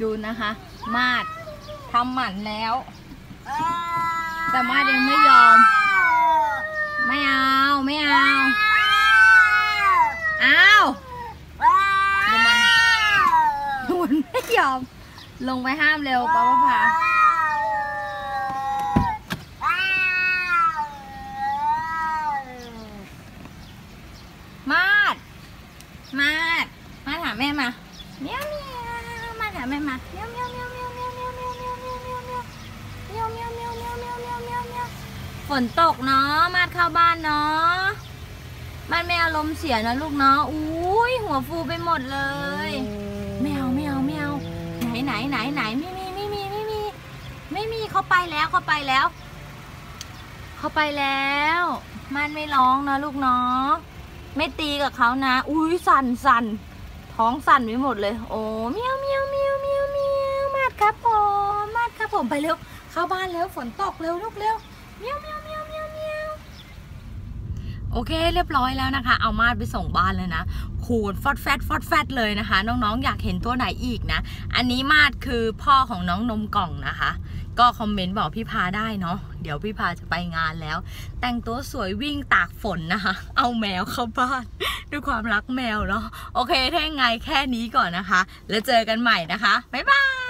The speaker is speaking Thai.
ดูนะคะ มาดทำหมันแล้ว แต่มาดยังไม่ยอม ไม่เอาไม่เอาเอาวดูมันไม่ยอม ลงไปห้ามเร็วป้าพามาดมาดมาหาแม่มาเมียวเมียว แม่มาเมียวเมียวเมียวเมียวเมียวเมียวเมียวเมียวเมียวเมียวเมียวเมียวเมียวเมียวเมียวเมียวเมียวเมียวเมียวฝนตกเนาะมาดเข้าบ้านเนาะมันไม่อารมณ์เสียนะลูกเนาะอุ้ยหัวฟูไปหมดเลยไม่เอาไม่เอาไม่เอาไหนไหนไหนไหนไม่มีไม่มีไม่มีไม่มีเขาไปแล้วเขาไปแล้วเขาไปแล้ว มันไม่ร้องนะลูกเนาะไม่ตีกับเขานะ อุ้ยสั่นสั่นท้องสั่นไปหมดเลย โอ้เมียวเมียว มไปเร็ว เข้าบ้านเร็ว ฝนตกเร็วลูกเร็วเมียวเมียวเมียวเมียวเมียวโอเค เรียบร้อยแล้วนะคะ เอามาดไปส่งบ้านเลยนะขูดฟอดแฟดฟอดแฟดเลยนะคะ น้องๆ อยากเห็นตัวไหนอีกนะ อันนี้มาดคือพ่อของน้องนมกล่องนะคะ ก็คอมเมนต์บอกพี่พาได้เนาะเดี๋ยวพี่พาจะไปงานแล้ว แต่งตัวสวยวิ่งตากฝนนะคะ เอาแมวเข้าบ้าน ด้วยความรักแมวเนาะโอเคถ้ายังไงแค่นี้ก่อนนะคะ แล้วเจอกันใหม่นะคะบ๊ายบาย